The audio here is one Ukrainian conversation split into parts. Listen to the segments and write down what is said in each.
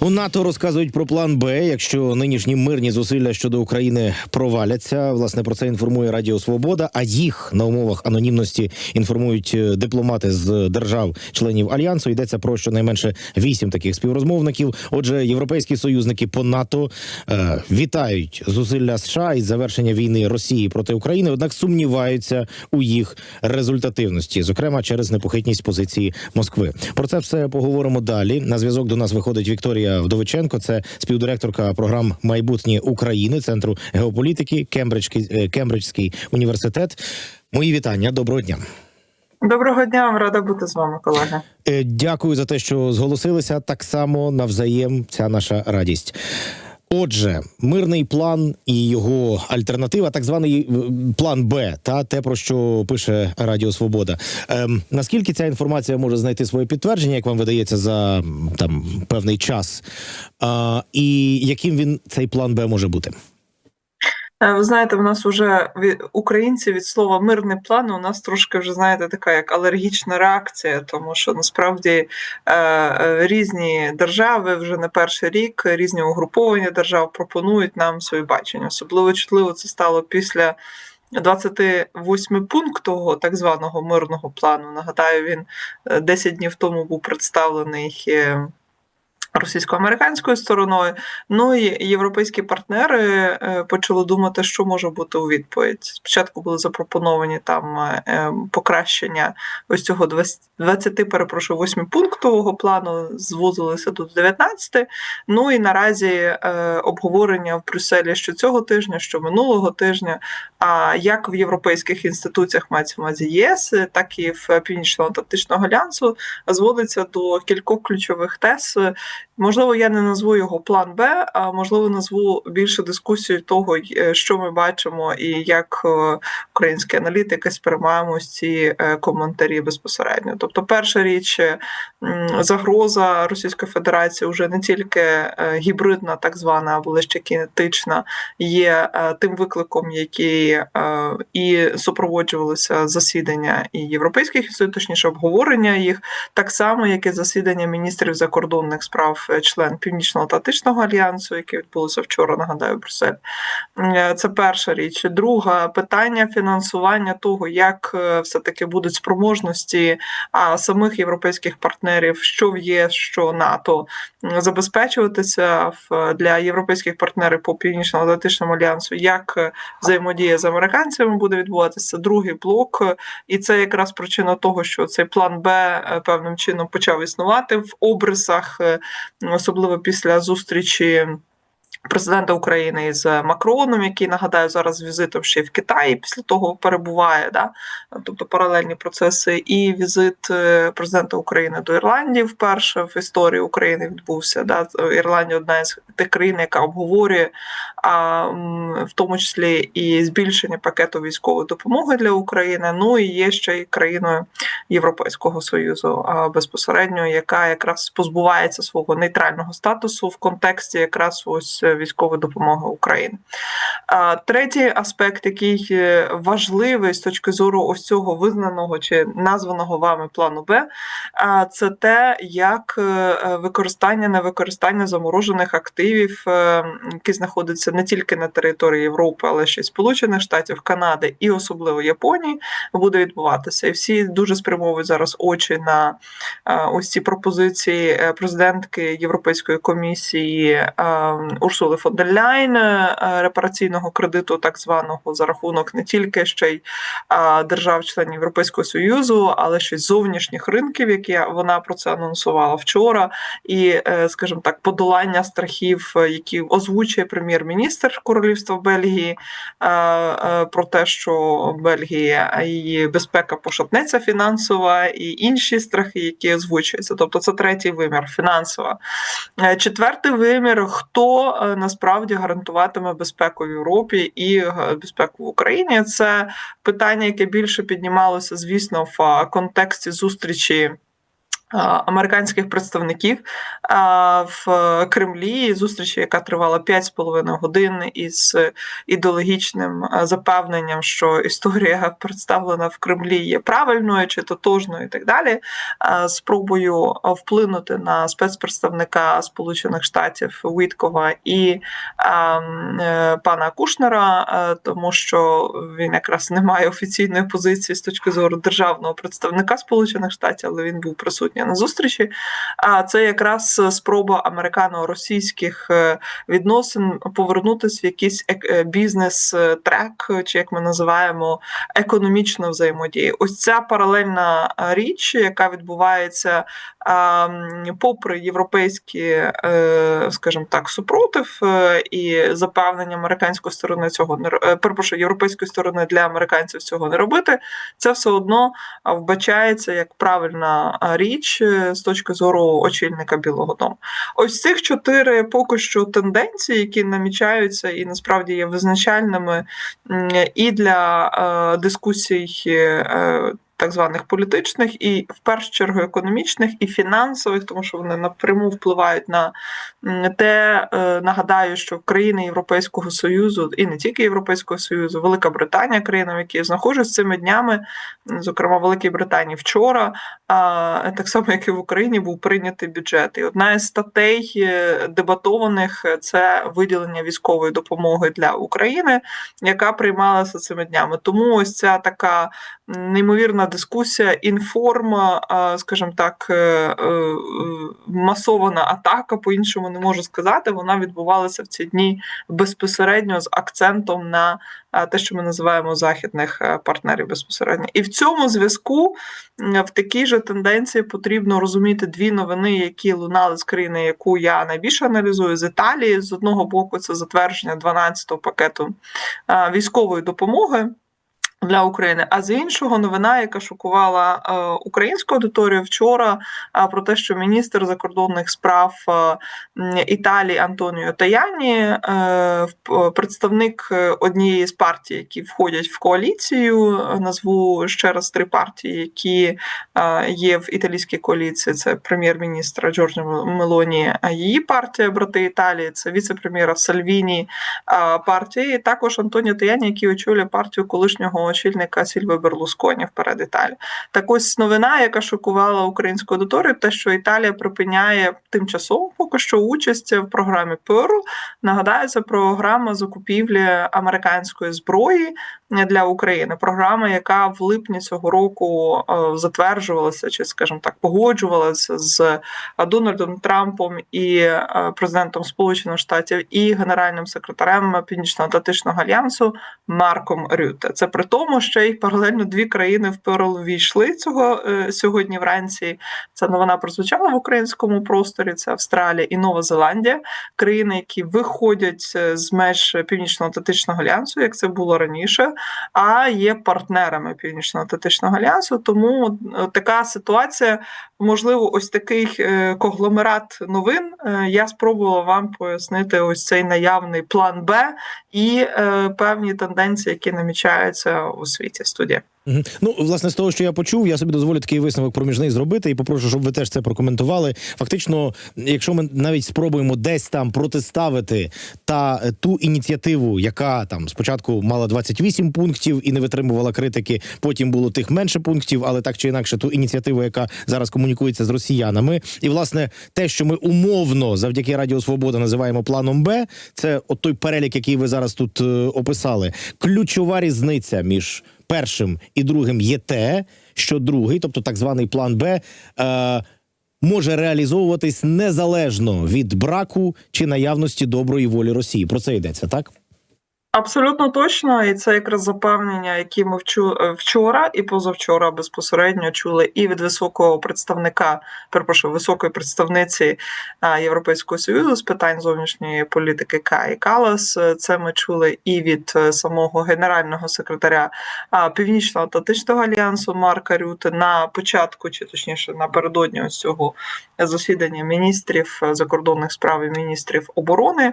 У НАТО розказують про план Б, якщо нинішні мирні зусилля щодо України проваляться. Власне про це інформує Радіо Свобода. А їх на умовах анонімності інформують е, дипломати з держав-членів альянсу. Йдеться про щонайменше вісім таких співрозмовників. Отже, європейські союзники по НАТО е, вітають зусилля США із завершення війни Росії проти України, однак сумніваються у їх результативності, зокрема через непохитність позиції Москви. Про це все поговоримо далі. На зв'язок до нас виходить Вікторія Вдовиченко, це співдиректорка програм майбутнє України Центру геополітики Кембриджський, е, Кембриджський університет. Мої вітання. Доброго дня. Доброго дня, вам рада бути з вами, колеги. Е, Дякую за те, що зголосилися. Так само навзаєм ця наша радість. Отже, мирний план і його альтернатива, так званий е, план Б, та те про що пише Радіо Свобода. Ем, наскільки ця інформація може знайти своє підтвердження, як вам видається за там певний час? А, і яким він цей план Б може бути? Е, Ви знаєте, в нас вже українці від слова мирний план. У нас трошки вже знаєте така як алергічна реакція, тому що насправді е, е, різні держави вже не перший рік, різні угруповання держав пропонують нам свої бачення. Особливо чутливо це стало після. 28 пункт того так званого мирного плану. Нагадаю, він е, 10 днів тому був представлений російсько-американською стороною. Ну і європейські партнери е, почали думати, що може бути у відповідь. Спочатку були запропоновані там е, е, покращення ось цього 20, 20 перепрошую, 8 пунктового плану, звузилися до 19. Ну і наразі обговорення в Брюсселі що цього тижня, що минулого тижня. А як в європейських інституціях мається в увазі ЄС, так і в Північно-Атлантичного альянсу зводиться до кількох ключових тез. Можливо, я не назву його план Б, а можливо, назву більше дискусію того, е, що ми бачимо, і як е, українські аналітики сприймаємо ці е, коментарі безпосередньо. Тобто, перша річ загроза Російської Федерації вже не тільки гібридна, так звана, або ще кінетична, є тим викликом, який і супроводжувалися засідання і європейських інститутів, точніше обговорення їх, так само, як і засідання міністрів закордонних справ член Північно-Атлантичного альянсу, яке відбулося вчора, нагадаю, Брюссель. Е, Це перша річ. Друга питання фінансування того, як е, все-таки будуть спроможності самих європейських партнерів, що в ЄС, що НАТО, забезпечуватися для європейських партнерів по північно-атлантичному альянсу, як е, взаємодія з американцями буде відбуватися. Другий блок, е, і це якраз причина того, що цей план Б е, певним чином почав існувати в обрисах, е, особливо після зустрічі. Президента України із Макроном, який нагадаю зараз візитом ще в Китаї, після того перебуває, да? тобто паралельні процеси, і візит е, президента України до Ірландії вперше в історії України відбувся. Да? Ірландія одна з тих країн, яка обговорює а, в тому числі і збільшення пакету військової допомоги для України. Ну і є ще й країною Європейського союзу а, безпосередньо, яка якраз позбувається свого нейтрального статусу в контексті якраз ось військової допомоги України. Третій аспект, який е, важливий з точки зору ось цього визнаного чи названого вами плану Б, це те, як е, е, використання невикористання заморожених активів, е, які знаходяться не тільки на території Європи, але ще й Сполучених Штатів, Канади і особливо Японії, буде відбуватися. І всі дуже спрямовують зараз очі на е, ось ці пропозиції е, президентки Європейської комісії е, Урсули фон дер Ляйн е, репараційного кредиту, так званого за рахунок не тільки ще й держав-членів Європейського союзу, але ще й зовнішніх ринків, які вона про це анонсувала вчора, і, е, скажімо так, подолання страхів, е, які озвучує прем'єр-міністр Королівства Бельгії про те, що Бельгія її безпека пошатнеться фінансова, і інші страхи, які озвучуються. Тобто, це третій вимір фінансова. Четвертий вимір: хто насправді гарантуватиме безпеку в Європі і е, безпеку в Україні? Це питання, яке більше піднімалося, звісно, в контексті зустрічі. Американських представників в Кремлі. Зустрічі, яка тривала 5,5 годин, із ідеологічним запевненням, що історія представлена в Кремлі є правильною чи тотожною, і так далі, спробою вплинути на спецпредставника Сполучених Штатів Віткова і е, пана Кушнера, тому що він якраз не має офіційної позиції з точки зору державного представника Сполучених Штатів, але він був присутній на зустрічі. А це якраз спроба американо-російських е, відносин повернутися в якийсь е, бізнес-трек, чи як ми називаємо економічну взаємодію. Ось ця паралельна річ, яка відбувається попри європейські, е, скажімо так, супротив і запевнення американської сторони цього не перепрошую, європейської сторони для американців цього не робити. Це все одно вбачається як правильна річ з точки зору очільника Білого Дому. Ось цих чотири поки що тенденції, які намічаються і насправді є визначальними і для е, дискусій. Е, так званих політичних і в першу чергу економічних і фінансових, тому що вони напряму впливають на те, е, нагадаю, що країни Європейського союзу і не тільки Європейського союзу, Велика Британія, країна, в якій я знаходжусь цими днями, зокрема Великій Британії, вчора, так само як і в Україні, був прийнятий бюджет. І одна із статей е, дебатованих це виділення військової допомоги для України, яка приймалася цими днями. Тому ось ця така неймовірна дискусія, інформа, скажімо так, е, е, масована атака, по-іншому не можу сказати. Вона відбувалася в ці дні безпосередньо з акцентом на те, що ми називаємо західних е, партнерів безпосередньо. І в цьому зв'язку в такій же тенденції потрібно розуміти дві новини, які лунали з країни, яку я найбільше аналізую з Італії. З одного боку, це затвердження 12-го пакету військової допомоги для України. А з іншого новина, яка шокувала е, українську аудиторію вчора, е, про те, що міністр закордонних справ е, Італії Антоніо Таяні, е, представник однієї з партій, які входять в коаліцію, назву ще раз три партії, які е, є в італійській коаліції. Це прем'єр-міністра Джорджа Мелоні, її партія брати Італії, це віце-прем'єра Сальвіні е, партії. Також Антоніо Таяні, який очолює партію колишнього очільника Сільви Берлусконі вперед Італії. Так ось новина, яка шокувала українську аудиторію, те, що Італія припиняє тимчасово поки що участь в програмі Перл. Нагадаю, це програма закупівлі американської зброї для України. Програма, яка в липні цього року е, затверджувалася, чи, скажімо так, погоджувалася з Дональдом Трампом і е, президентом Сполучених Штатів і генеральним секретарем Північно-Атлантичного альянсу Марком Рюте. Це при тому, що й паралельно дві країни в Перл війшли цього е, сьогодні. Вранці ця новина прозвучала в українському просторі. Це Австралія і Нова Зеландія, країни, які виходять з меж Північно-Атлантичного альянсу, як це було раніше а є партнерами Північно-Атлантичного альянсу. Тому е, така ситуація, можливо, ось такий е, конгломерат новин. Е, я спробувала вам пояснити ось цей наявний план Б і певні тенденції, які намічаються у світі студія. Ну, власне, з того, що я почув, я собі дозволю такий висновок проміжний зробити і попрошу, щоб ви теж це прокоментували. Фактично, якщо ми навіть спробуємо десь там протиставити та е, ту ініціативу, яка там спочатку мала 28 пунктів і не витримувала критики, потім було тих менше пунктів, але так чи інакше, ту ініціативу, яка зараз комунікується з росіянами, і власне те, що ми умовно завдяки Радіо Свобода називаємо планом Б, це от той перелік, який ви зараз тут е, описали. Ключова різниця між першим і другим є те, що другий, тобто так званий план Б, е, може реалізовуватись незалежно від браку чи наявності доброї волі Росії. Про це йдеться так. Абсолютно точно, і це якраз запевнення, які ми е, вчора і позавчора безпосередньо чули і від високого представника, перепрошую, високої представниці Європейського союзу з питань зовнішньої політики Каї Калас. Це ми чули і від е, самого генерального секретаря Північно-Атлантичного альянсу Марка Рюти на початку, чи точніше напередодні ось цього засідання міністрів закордонних справ і міністрів оборони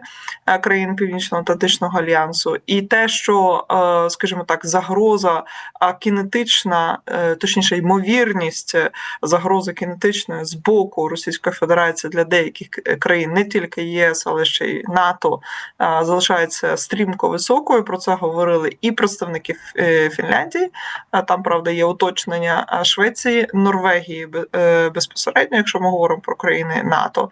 країн Північно-Атлантичного альянсу. Альянсу, і те, що, е, скажімо так, загроза а, кінетична, е, точніше, ймовірність е, загрози кінетичної з боку Російської Федерації для деяких країн, не тільки ЄС, але ще й НАТО, залишається стрімко високою. Про це говорили і представники е, Фінляндії. Там правда є уточнення Швеції, Норвегії е, безпосередньо, якщо ми говоримо про країни НАТО.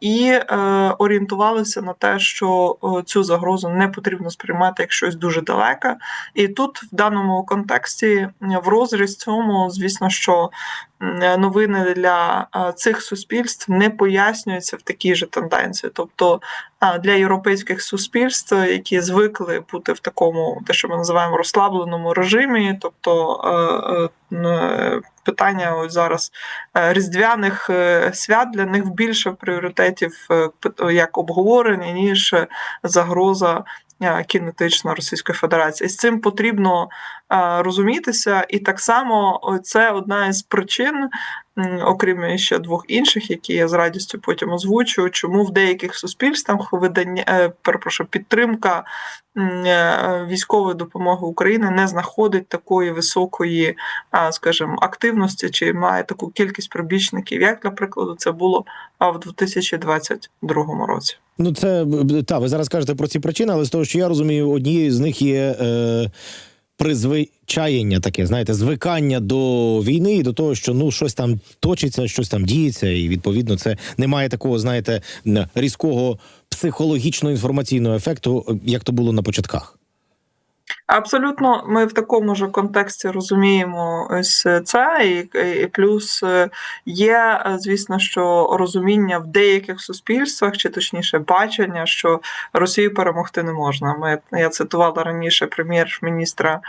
І е, орієнтувалися на те, що е, цю загрозу не потрібно сприймати як щось дуже далеке. І тут в даному контексті в розріз цьому, звісно, що новини для цих суспільств не пояснюються в такій же тенденції. Тобто для європейських суспільств, які звикли бути в такому, те, що ми називаємо розслабленому режимі, тобто е, е, е, питання ось зараз різдвяних свят для них більше пріоритетів як обговорення, ніж загроза кінетична Російської Федерації. І з цим потрібно е, розумітися, і так само це одна із причин, окрім ще двох інших, які я з радістю потім озвучу, чому в деяких суспільствах видання е, перепрошую, підтримка е, військової допомоги України не знаходить такої високої, скажімо, активності чи має таку кількість прибічників, як, для прикладу, це було в 2022 році. Ну, це б- та ви зараз кажете про ці причини, але з того, що я розумію, однією з них є е, призвичаєння таке, знаєте, звикання до війни і до того, що ну щось там точиться, щось там діється, і відповідно це не має такого, знаєте, різкого психологічно інформаційного ефекту, як то було на початках. Абсолютно, ми в такому ж контексті розуміємо ось це, і, і плюс е, є, е, звісно, що розуміння в деяких суспільствах, чи точніше бачення, що Росію перемогти не можна. Ми я цитувала раніше прем'єр-міністра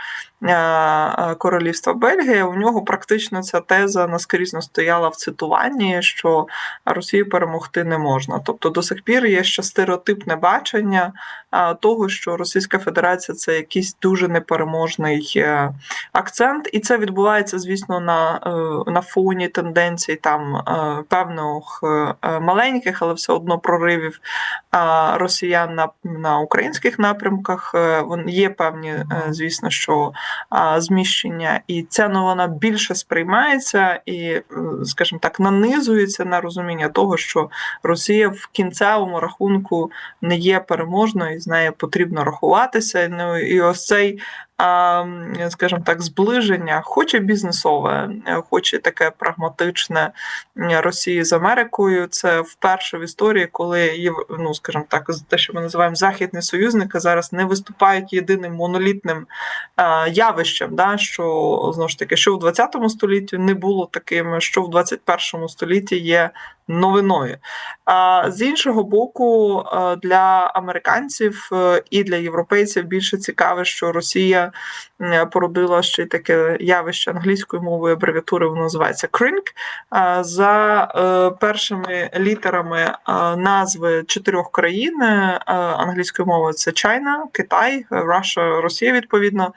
е, е, Королівства Бельгії. У нього практично ця теза наскрізно стояла в цитуванні, що Росію перемогти не можна. Тобто до сих пір є ще стереотипне бачення того, що Російська Федерація це якийсь дуже непереможний е, акцент, і це відбувається, звісно, на, е, на фоні тенденцій там е, певних маленьких, але все одно проривів росіян на, на українських напрямках. Є певні, звісно, що зміщення, і ця новина більше сприймається і, скажімо так, нанизується на розуміння того, що Росія в кінцевому рахунку не є переможною, і з нею потрібно рахуватися. Ну і ось цей, а, м, скажімо так, зближення, хоч і бізнесове, е, хоч і таке прагматичне Росії з Америкою. Це вперше в історії, коли ну, скажімо так, те, що ми називаємо західні союзники, зараз не виступають єдиним монолітним е, явищем, да, що знову ж таки, що в 20 столітті не було таким, що в 21 столітті є новиною. А з іншого боку, е, для американців і для європейців більше цікаве, що Росія породила ще й таке явище англійською мовою абревіатури, воно називається. Е, За е, першими літерами е, назви чотирьох країн е, англійською мовою це China, Китай, Russia, Росія, відповідно.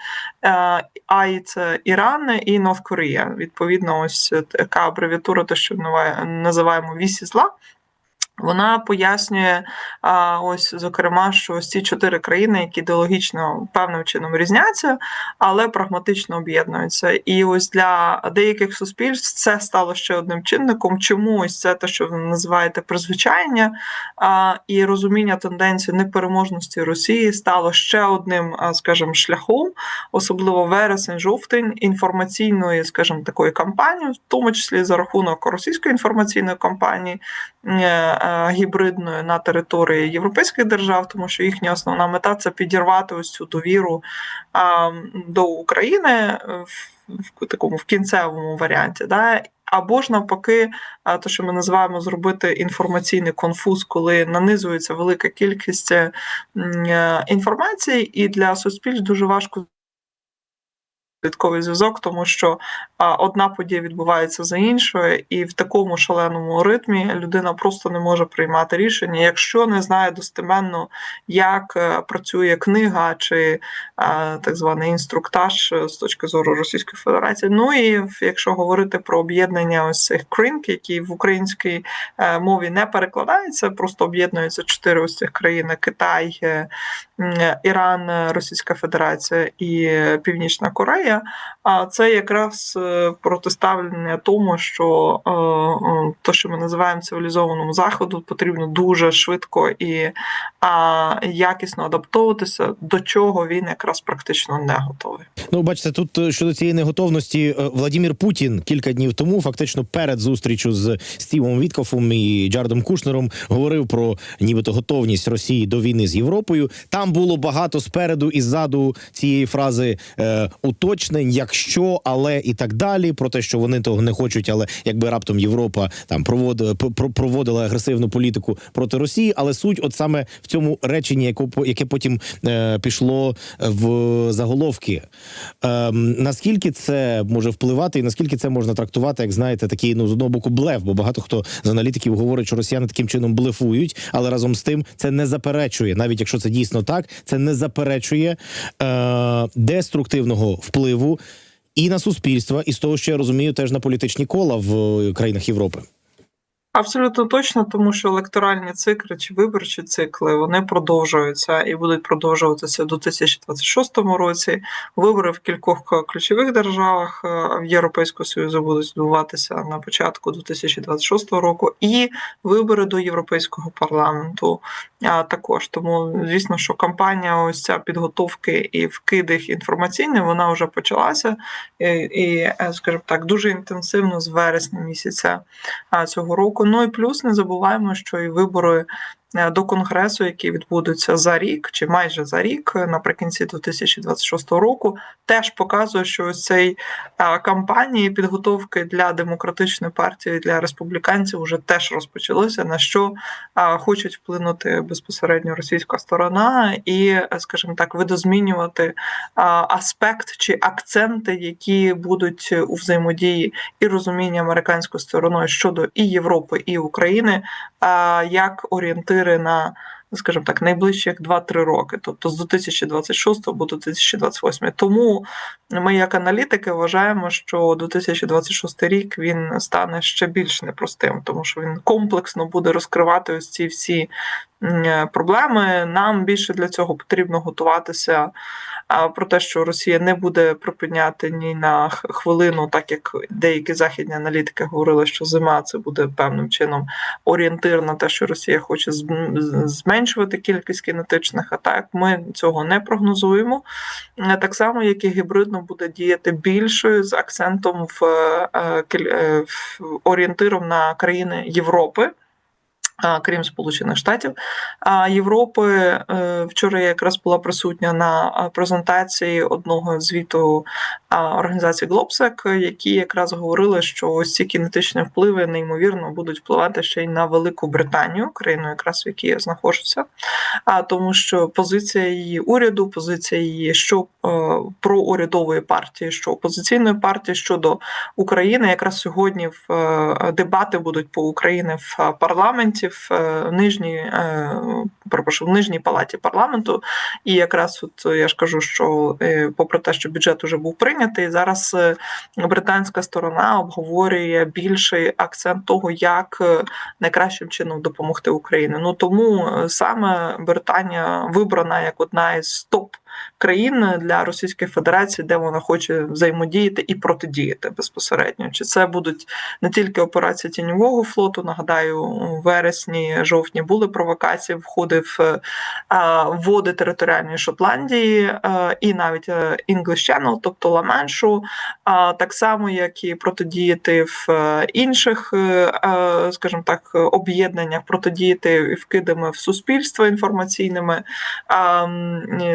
I – це Іран і Korea. Відповідно, ось така абревіатура, те, що називає- називаємо вісі зла. Вона пояснює а, ось, зокрема, що ось ці чотири країни, які ідеологічно певним чином різняться, але прагматично об'єднуються. І ось для деяких суспільств це стало ще одним чинником. Чому ось це те, що ви називаєте призвичайення, а, і розуміння тенденції непереможності Росії стало ще одним, скажімо, шляхом, особливо вересень-жовтень інформаційної, скажімо, такої кампанії, в тому числі за рахунок російської інформаційної кампанії. Е, е, Гібридною на території європейських держав, тому що їхня основна мета це підірвати ось цю довіру до України е, в, такому в кінцевому варіанті. Да? Або ж навпаки, а, то, що ми називаємо зробити інформаційний конфуз, коли нанизується велика кількість е, е, інформації, і для суспільств дуже важко слідковий зв'язок, тому що одна подія відбувається за іншою, і в такому шаленому ритмі людина просто не може приймати рішення, якщо не знає достеменно, як е, працює книга чи е, так званий інструктаж е, з точки зору Російської Федерації. Ну і якщо говорити про об'єднання ось цих кринк, які в українській мові не перекладаються, просто об'єднуються чотири ось цих країни: Китай, Іран, Російська Федерація і Північна Корея. А це якраз е, протиставлення тому, що е, е, то, що ми називаємо цивілізованому заходу, потрібно дуже швидко і якісно адаптовуватися, до чого він якраз практично не готовий. Ну, бачите, тут щодо цієї неготовності Владімір Путін кілька днів тому, фактично перед зустрічю з Стівом Віткофом і Джардом Кушнером, говорив про нібито готовність Росії до війни з Європою. Там було багато спереду і ззаду цієї фрази е, уточнень, якщо, але і так далі. Про те, що вони того не хочуть, але якби раптом Європа там проводила проводила агресивну політику проти Росії. Але суть, от саме в цьому реченні, яко- яке потім е, пішло в заголовки. Ем, наскільки це може впливати, і наскільки це можна трактувати, як знаєте, такий ну з одного боку блеф, бо багато хто з аналітиків говорить, що росіяни таким чином блефують, але разом з тим це не заперечує, навіть якщо це дійсно так, це не заперечує е, деструктивного впливу і на суспільство, і з того, що я розумію, теж на політичні кола в е, країнах Європи. Абсолютно точно, тому що електоральні цикли чи виборчі цикли вони продовжуються і будуть продовжуватися в 2026 році. Вибори в кількох ключових державах е, Європейського Союзу будуть відбуватися на початку 2026 року, і вибори до Європейського парламенту а, також. Тому звісно, що кампанія ось ця підготовки і вкидих інформаційний вона вже почалася, і, і е, скажімо так, дуже інтенсивно з вересня місяця цього року. Ну і плюс не забуваємо, що і вибори до конгресу, які відбудуться за рік чи майже за рік, е, наприкінці 2026 року, теж показує, що ось цей кампанії підготовки для демократичної партії для республіканців вже теж розпочалися. На що хочуть вплинути безпосередньо російська сторона, і, е, скажімо так, видозмінювати аспект чи акценти, які будуть у взаємодії і розуміння американською стороною щодо і Європи, і України, як орієнтири на. Скажімо так, найближчі як 2-3 роки, тобто з 2026 по 2028. Тому ми, як аналітики, вважаємо, що 2026 рік він стане ще більш непростим, тому що він комплексно буде розкривати ось ці всі проблеми. Нам більше для цього потрібно готуватися про те, що Росія не буде припиняти ні на хвилину, так як деякі західні аналітики говорили, що зима це буде певним чином орієнтир на те, що Росія хоче зменшувати кількість кінетичних атак. Ми цього не прогнозуємо. Е, Так само, як і гібридно буде діяти більшою з акцентом в, е, е, в орієнтиром на країни Європи. Крім Сполучених Штатів. Європи, Е, вчора я якраз була присутня на презентації одного звіту організації Globsec, які якраз говорили, що ось ці кінетичні впливи неймовірно будуть впливати ще й на Велику Британію, країну, якраз в якій я знаходжуся. А тому, що позиція її уряду, позиція її що е, проурядової партії, що опозиційної партії щодо України, якраз сьогодні в е, дебати будуть по Україні в е, парламенті, в е, нижній е, в нижній палаті парламенту. І якраз от е, я ж кажу, що попри те, що бюджет уже був прийнятий, зараз британська сторона обговорює більший акцент того, як найкращим чином допомогти Україні. Ну тому саме Британія вибрана як одна із топ країн для Російської Федерації, де вона хоче взаємодіяти і протидіяти безпосередньо. Чи це будуть не тільки операції тіньового флоту? Нагадаю, у вересні, жовтні були провокації, входив е, води територіальної Шотландії е, і навіть е, English Channel, тобто Ла-Маншу, так само як і протидіяти в інших, скажімо так, об'єднаннях, протидіяти вкидами в суспільство інформаційними.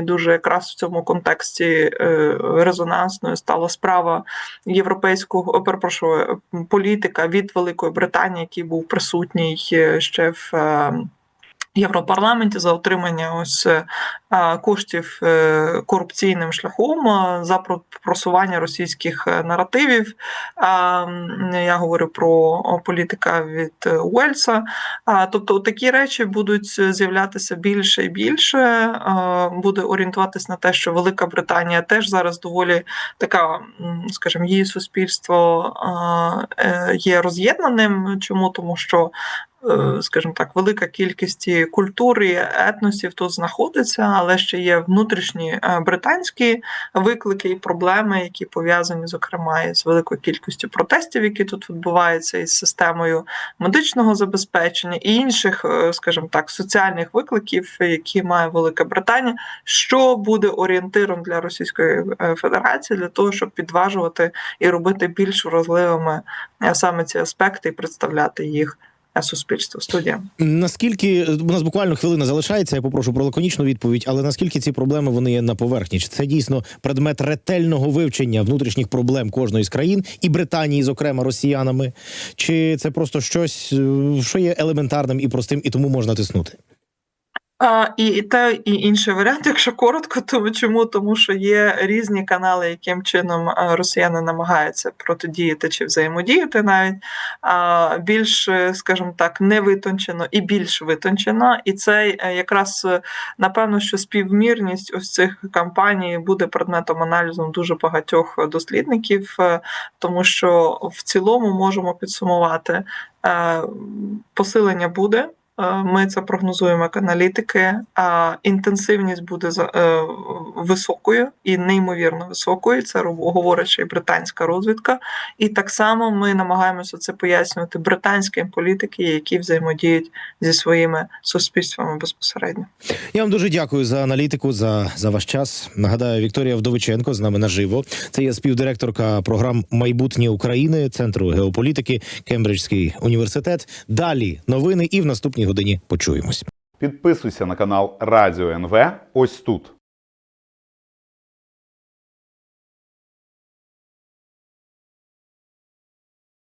Дуже якраз в цьому контексті е, резонансною стала справа європейського перепрошую, політика від Великої Британії, який був присутній е, ще в. Європарламенті за отримання ось е, коштів е, корупційним шляхом за про- просування російських е, наративів. Я говорю про політика від Уельса. Тобто такі речі будуть з'являтися більше і більше. Буде орієнтуватись на те, що Велика Британія теж зараз доволі така, скажімо, її суспільство є роз'єднаним. Чому? Тому що скажімо так, велика кількість і культур і етносів тут знаходиться, але ще є внутрішні е, британські виклики і проблеми, які пов'язані, зокрема, із великою кількістю протестів, які тут відбуваються, із системою медичного забезпечення і інших, е, скажімо так, соціальних викликів, які має Велика Британія, що буде орієнтиром для Російської е, Федерації для того, щоб підважувати і робити більш вразливими е, саме ці аспекти і представляти їх е, суспільству. Студія. Наскільки у нас буквально хвилина залишається, я попрошу про лаконічну відповідь, але наскільки ці проблеми вони є на поверхні? Чи це дійсно предмет ретельного вивчення внутрішніх проблем кожної з країн і Британії, зокрема росіянами? Чи це просто щось, е, що є елементарним і простим, і тому можна тиснути? А, і, і те, і інший варіант, якщо коротко, то чому? Тому що є різні канали, яким чином росіяни намагаються протидіяти чи взаємодіяти навіть а, більш, е, скажімо так, не витончено і більш витончено. І це е, якраз е, напевно, що співмірність ось цих кампаній буде предметом аналізу дуже багатьох дослідників, е, тому що в цілому можемо підсумувати е, посилення буде. Е, Ми це прогнозуємо як аналітики. А інтенсивність буде е, високою і неймовірно високою. Це говорить ще й британська розвідка. І так само ми намагаємося це пояснювати британським політики, які взаємодіють зі своїми суспільствами безпосередньо. Я вам дуже дякую за аналітику, за, за ваш час. Нагадаю, Вікторія Вдовиченко з нами наживо. Це є співдиректорка програм Майбутнє України Центру геополітики, Кембриджський університет. Далі новини і в наступній годині почуємось. Підписуйся на канал Радіо НВ ось тут.